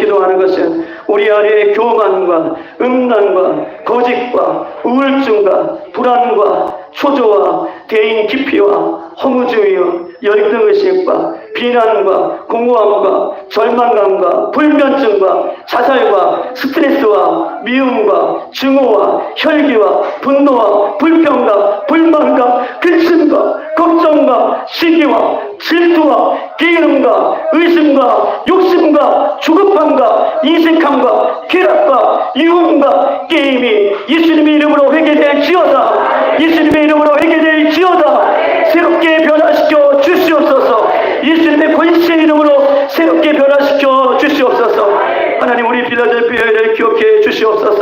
기도하는 것은 우리 안에 교만과 음란과 거짓과 우울증과 불안과 초조와 대인 기피와 허무주의와 열등의식과 비난과 공허함과 절망감과 불면증과 자살과 스트레스와 미움과 증오와 혈기와 분노와 불평과 불만과 근심과 걱정과 시기와 질투와 게으름과 의심과 욕심과 조급함과 인식함과 쾌락과 유흥과 게임이 예수님의 이름으로 회개될 지어다. 예수님의 이름으로 회개될 지어다. 새롭게 변화시켜 주시옵소서. 예수님의 권세의 이름으로 새롭게 변화시켜 주시옵소서. 하나님 우리 빌라델피아를 기억해 주시옵소서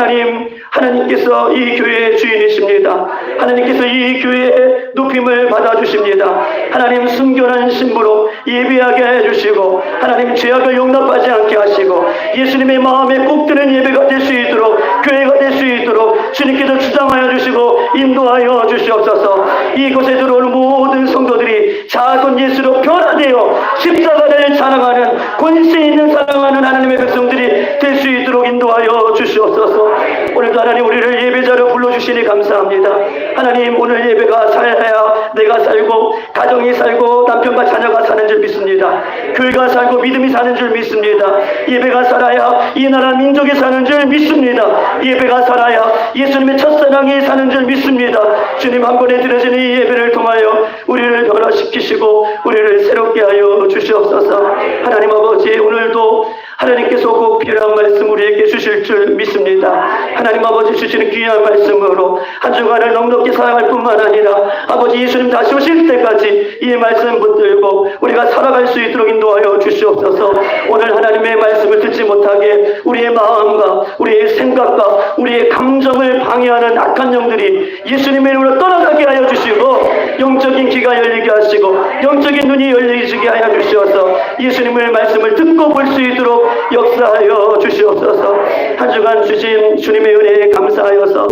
하나님 하나님께서 이 교회의 주인이십니다. 하나님께서 이 교회의 높임을 받아주십니다. 하나님 순결한 신부로 예배하게 해주시고 하나님 죄악을 용납하지 않게 하시고 예수님의 마음에 꼭 드는 예배가 될 수 있도록 교회가 될 수 있도록 주님께서 주장하여 주시고 인도하여 주시옵소서. 이곳에 들어오는 모든 성도들이 작은 예수로 변화되어 십자가 를 자랑하는 권세 있는 사랑하는 하나님의 백성들이 될 수 있도록 인도하여 주시옵소서. 오늘도 하나님 우리를 예배자로 불러 주시니 감사합니다. 하나님 오늘 예배가 살아야 내가 살고 가정이 살고 남편과 자녀가 사는 줄 믿습니다. 교회가 살고 믿음이 사는 줄 믿습니다. 예배가 살아야 이 나라 민족이 사는 줄 믿습니다. 예배가 살아야 예수님의 첫사랑이 사는 줄 믿습니다. 주님 한 번에 드려진 이 예배를 통하여 우리를 변화시키시고 우리를 새롭게 하여 주시옵소서. 하나님 아버지 오늘도 하나님께서 꼭 필요한 말씀 우리에게 주실 줄 믿습니다. 하나님 아버지 주시는 귀한 말씀으로 한 주간을 넉넉히 사랑할 뿐만 아니라 아버지 예수님 다시 오실 때까지 이 말씀 붙들고 우리가 살아갈 수 있도록 인도하여 주시옵소서. 오늘 하나님의 말씀을 듣지 못하게 우리의 마음과 우리의 생각과 우리의 감정을 방해하는 악한 영들이 예수님의 이름으로 떠나가게 하여 주시고 영적인 귀가 열리게 하시고 영적인 눈이 열리게 하여 주시옵소서 예수님의 말씀을 듣고 볼 수 있도록 역사하여 주시옵소서. 한 주간 주신 주님의 은혜에 감사하여서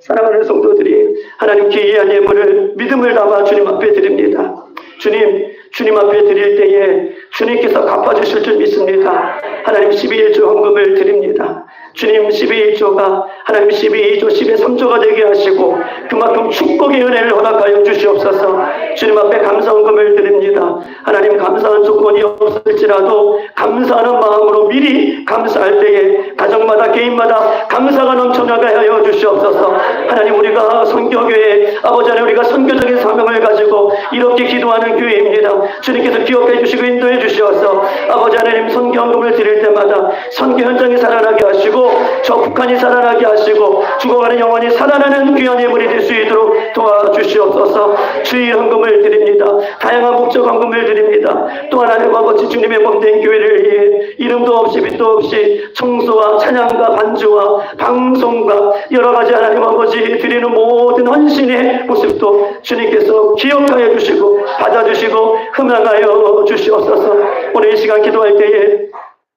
사랑하는 성도들이 하나님 귀한 예물을 믿음을 담아 주님 앞에 드립니다. 주님 주님 앞에 드릴 때에 주님께서 갚아주실 줄 믿습니다. 하나님 12일조 헌금을 드립니다 주님 12일조가 하나님 12일조 10의 3조가 되게 하시고 그만큼 축복의 은혜를 허락하여 주시옵소서. 주님 앞에 감사 헌금을 드립니다. 하나님 감사한 조건이 없을지라도 감사하는 마음으로 미리 감사할 때에 가정마다 개인마다 감사가 넘쳐나게 하여 주시옵소서. 하나님 우리가 선교교회 아버지 하나님 우리가 선교적인 사명을 가지고 이렇게 기도하는 교회입니다. 주님께서 기억해 주시고 인도해 주시옵소서 아버지 하나님 선교 헌금을 드릴 때마다 선교 현장이 살아나게 하시고 저 북한이 살아나게 하시고 죽어가는 영혼이 살아나는 귀한 예물이 될 수 있도록 도와주시옵소서. 주의 헌금을 드립니다. 다양한 목적 헌금을 드립니다. 또 하나님 아버지 주님의 몸된 교회를 위해 이름도 없이 빛도 없이 청소와 찬양과 반주와 방송과 여러 가지 하나님 아버지 드리는 모든 헌신의 모습도 주님께서 기억하여 주시고 받아주시고 흠양하여 주시옵소서. 오늘 이 시간 기도할 때에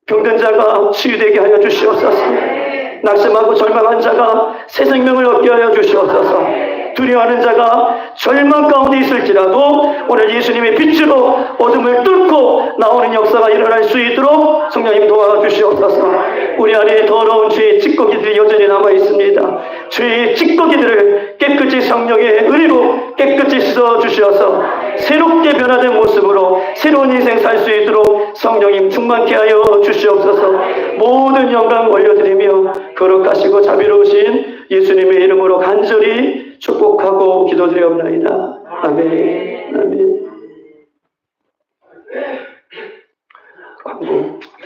병든 자가 치유되게 하여 주시옵소서. 낙심하고 절망한 자가 새 생명을 얻게 하여 주시옵소서. 두려워하는 자가 절망 가운데 있을지라도 오늘 예수님의 빛으로 어둠을 뚫고 나오는 역사가 일어날 수 있도록 성령님 도와주시옵소서. 우리 안에 더러운 죄의 찌꺼기들이 여전히 남아 있습니다. 죄의 찌꺼기들을 깨끗이 성령의 의로 깨끗 주셔서 새롭게 변화된 모습으로 새로운 인생 살 수 있도록 성령님 충만케 하여 주시옵소서 모든 영광 올려드리며 거룩하시고 자비로우신 예수님의 이름으로 간절히 축복하고 기도드리옵나이다. 아멘. 아멘. 광고.